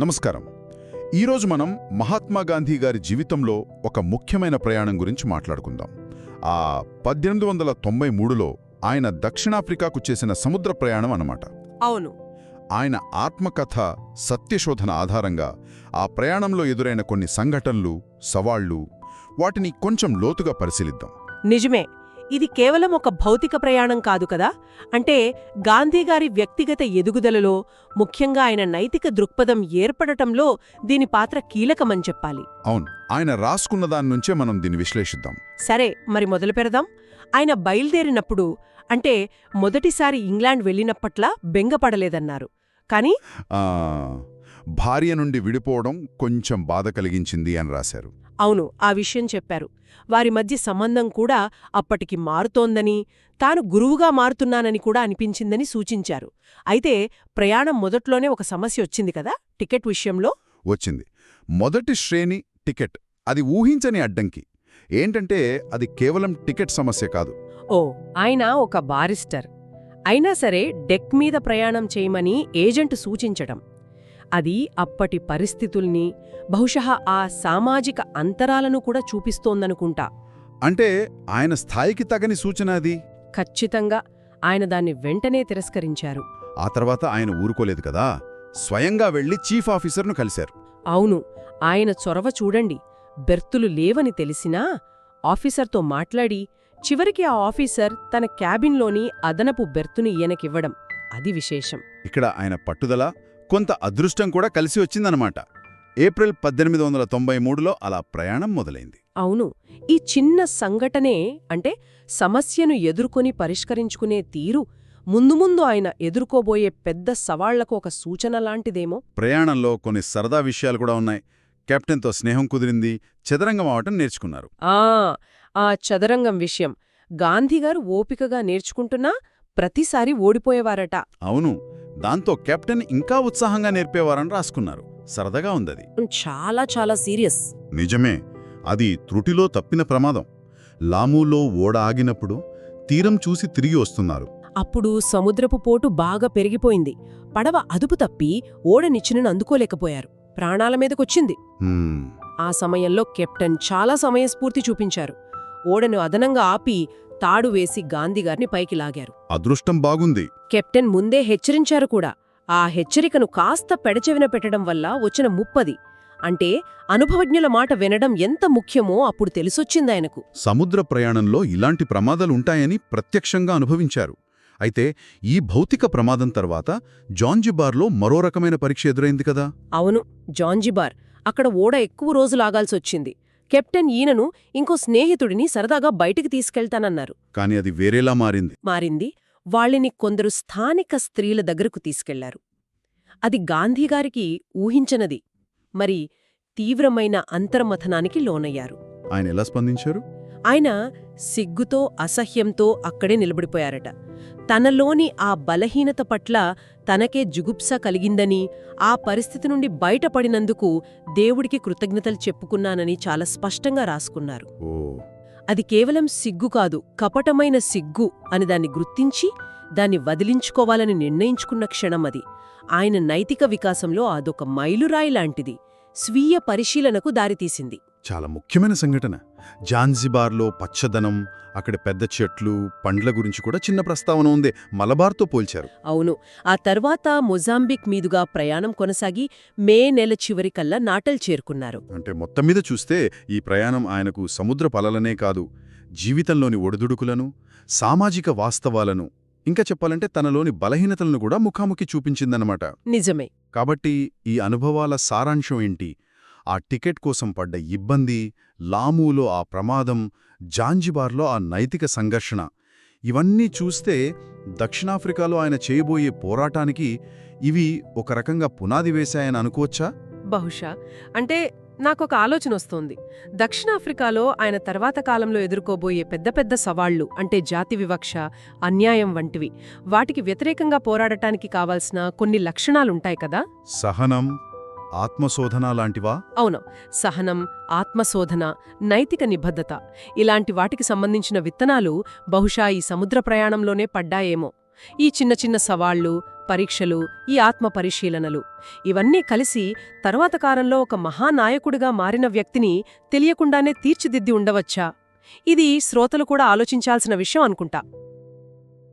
నమస్కారం. ఈరోజు మనం మహాత్మా గాంధీ గారి జీవితంలో ఒక ముఖ్యమైన ప్రయాణం గురించి మాట్లాడుకుందాం. ఆ పద్దెనిమిది వందల తొంభై మూడులో ఆయన దక్షిణాఫ్రికాకు చేసిన సముద్ర ప్రయాణం అన్నమాట. అవును. ఆయన ఆత్మకథ సత్యశోధన ఆధారంగా ఆ ప్రయాణంలో ఎదురైన కొన్ని సంఘటనలు సవాళ్ళు వాటిని కొంచెం లోతుగా పరిశీలిద్దాం. నిజమే. ఇది కేవలం ఒక భౌతిక ప్రయాణం కాదు కదా? అంటే గాంధీగారి వ్యక్తిగత ఎదుగుదలలో ముఖ్యంగా ఆయన నైతిక దృక్పథం ఏర్పడటంలో దీని పాత్ర కీలకమని చెప్పాలి. అవును ఆయన రాసుకున్న దాని నుంచే మనం దీన్ని విశ్లేషిద్దాం. సరే మరి మొదలు పెడదాం. ఆయన బయలుదేరినప్పుడు అంటే మొదటిసారి ఇంగ్లాండ్ వెళ్ళినప్పట్లా బెంగపడలేదన్నారు. కాని భార్య నుండి విడిపోవడం కొంచెం బాధ కలిగించింది అని రాశారు. అవును ఆ విషయం చెప్పారు. వారి మధ్య సంబంధం కూడా అప్పటికి మారుతోందని తాను గురువుగా మారుతున్నానని కూడా అనిపించిందని సూచించారు. అయితే ప్రయాణం మొదట్లోనే ఒక సమస్య వచ్చింది కదా టికెట్ విషయంలో? వచ్చింది. మొదటి శ్రేణి టికెట్ అది ఊహించని అడ్డంకి. ఏంటంటే అది కేవలం టికెట్ సమస్య కాదు. ఓ ఆయన ఒక బారిస్టర్. అయినా సరే డెక్ మీద ప్రయాణం చేయమని ఏజెంట్ సూచించటం అది అప్పటి పరిస్థితుల్ని బహుశః ఆ సామాజిక అంతరాలను కూడా చూపిస్తోందనుకుంటా. అంటే ఆయన స్థాయికి తగని సూచన అది? ఖచ్చితంగా ఆయన దాన్ని వెంటనే తిరస్కరించారు. ఆ తర్వాత ఆయన ఊరుకోలేదు కదా? స్వయంగా వెళ్ళి చీఫ్ ఆఫీసర్ను కలిశారు. అవును ఆయన చొరవ చూడండి. బెర్తులు లేవని తెలిసినా ఆఫీసర్తో మాట్లాడి చివరికి ఆ ఆఫీసర్ తన క్యాబిన్లోని అదనపు బెర్తుని ఈయనకివ్వడం. అది విశేషం. ఇక్కడ ఆయన పట్టుదల కొంత అదృష్టం కూడా కలిసి వచ్చిందనమాట ఏప్రిల్ పద్దెనిమిది వందల తొంభై మూడులో అలా ప్రయాణం మొదలైంది. అవును. ఈ చిన్న సంఘటనే అంటే సమస్యను ఎదుర్కొని పరిష్కరించుకునే తీరు ముందు ముందు ఆయన ఎదుర్కోబోయే పెద్ద సవాళ్ళకు ఒక సూచన లాంటిదేమో? ప్రయాణంలో కొన్ని సరదా విషయాలు కూడా ఉన్నాయి. కెప్టెన్తో స్నేహం కుదిరింది. చదరంగం అవటం నేర్చుకున్నారు. ఆ! ఆ చదరంగం విషయం. గాంధీగారు ఓపికగా నేర్చుకుంటున్నా ప్రతిసారి ఓడిపోయేవారట. అవును. దాంతో కెప్టెన్ ఇంకా ఉత్సాహంగా నేర్పేవారని రాసుకున్నారు. సరదాగా ఉందది. చాలా చాలా సీరియస్. నిజమే. అది త్రుటిలో తప్పిన ప్రమాదం. లామూలో ఓడ ఆగినప్పుడు తీరం చూసి తిరిగి వస్తున్నారు. అప్పుడు సముద్రపు పోటు బాగా పెరిగిపోయింది. పడవ అదుపు తప్పి ఓడ నిచ్చెనను అందుకోలేకపోయారు. ప్రాణాల మీదకొచ్చింది. ఆ సమయంలో కెప్టెన్ చాలా సమయస్ఫూర్తి చూపించారు. ఓడను అదనంగా ఆపి తాడు వేసి గాంధీగారిని పైకి లాగారు. అదృష్టం బాగుంది. కెప్టెన్ ముందే హెచ్చరించారు కూడా. ఆ హెచ్చరికను కాస్త పెడచెవిన పెట్టడం వల్ల వచ్చిన ముప్పది. అంటే అనుభవజ్ఞుల మాట వినడం ఎంత ముఖ్యమో అప్పుడు తెలిసొచ్చిందాయనకు సముద్ర ప్రయాణంలో ఇలాంటి ప్రమాదాలుంటాయని ప్రత్యక్షంగా అనుభవించారు. అయితే ఈ భౌతిక ప్రమాదం తర్వాత జాంజిబార్లో మరో రకమైన పరీక్ష ఎదురైంది కదా? అవును జాంజిబార్. అక్కడ ఓడ ఎక్కువ రోజులాగాల్సొచ్చింది కెప్టెన్ ఈయనను ఇంకో స్నేహితుడిని సరదాగా బయటికి తీసుకెళ్తానన్నారు. కాని అది వేరేలా మారింది. మారింది. వాళ్ళని కొందరు స్థానిక స్త్రీల దగ్గరకు తీసుకెళ్ళారు. అది గాంధీగారికి ఊహించనది. మరి తీవ్రమైన అంతర్మథనానికి లోనయ్యారు. ఆయన ఎలా స్పందించారు? ఆయన సిగ్గుతో అసహ్యంతో అక్కడే నిలబడిపోయారట. తనలోని ఆ బలహీనత పట్ల తనకే జుగుప్స కలిగిందని ఆ పరిస్థితి నుండి బయటపడినందుకు దేవుడికి కృతజ్ఞతలు చెప్పుకున్నానని చాలా స్పష్టంగా రాసుకున్నారు. అది కేవలం సిగ్గు కాదు కపటమైన సిగ్గు అని దాన్ని గుర్తించి దాన్ని వదిలించుకోవాలని నిర్ణయించుకున్న క్షణం అది. ఆయన నైతిక వికాసంలో అదొక మైలురాయి లాంటిది. స్వీయ పరిశీలనకు దారితీసింది. చాలా ముఖ్యమైన సంఘటన. జాన్జిబార్లో పచ్చదనం అక్కడ పెద్ద చెట్లు పండ్ల గురించి కూడా చిన్న ప్రస్తావన ఉంది. మలబార్తో పోల్చారు. అవును. ఆ తర్వాత మొజాంబిక్ మీదుగా ప్రయాణం కొనసాగి మే నెల చివరికల్లా నాటల్ చేరుకున్నారు. అంటే మొత్తం మీద చూస్తే ఈ ప్రయాణం ఆయనకు సముద్ర పలలనే కాదు. జీవితంలోని ఒడిదుడుకులను సామాజిక వాస్తవాలను ఇంకా చెప్పాలంటే తనలోని బలహీనతలను కూడా ముఖాముఖి చూపించిందన్నమాట. నిజమే. కాబట్టి ఈ అనుభవాల సారాంశం ఏంటి? ఆ టికెట్ కోసం పడ్డ ఇబ్బంది లామూలో ఆ ప్రమాదం జాంజిబార్లో ఆ నైతిక సంఘర్షణ ఇవన్నీ చూస్తే దక్షిణాఫ్రికాలో ఆయన చేయబోయే పోరాటానికి ఇవి ఒక రకంగా పునాది వేశాయని అనుకోవచ్చా? బహుశా. అంటే నాకొక ఆలోచన వస్తోంది. దక్షిణాఫ్రికాలో ఆయన తర్వాత కాలంలో ఎదుర్కోబోయే పెద్ద పెద్ద సవాళ్ళు అంటే జాతి వివక్ష అన్యాయం వంటివి. వాటికి వ్యతిరేకంగా పోరాడటానికి కావాల్సిన కొన్ని లక్షణాలుంటాయి కదా? సహనం ఆత్మశోధన లాంటివా? అవును. సహనం ఆత్మశోధన నైతిక నిబద్ధత ఇలాంటి వాటికి సంబంధించిన విత్తనాలు బహుశా ఈ సముద్ర ప్రయాణంలోనే పడ్డాయేమో. ఈ చిన్న చిన్న సవాళ్ళు పరీక్షలు ఈ ఆత్మ పరిశీలనలు ఇవన్నీ కలిసి తరువాత కాలంలో ఒక మహానాయకుడిగా మారిన వ్యక్తిని తెలియకుండానే తీర్చిదిద్ది ఉండవచ్చా? ఇది శ్రోతలు కూడా ఆలోచించాల్సిన విషయం అనుకుంటా.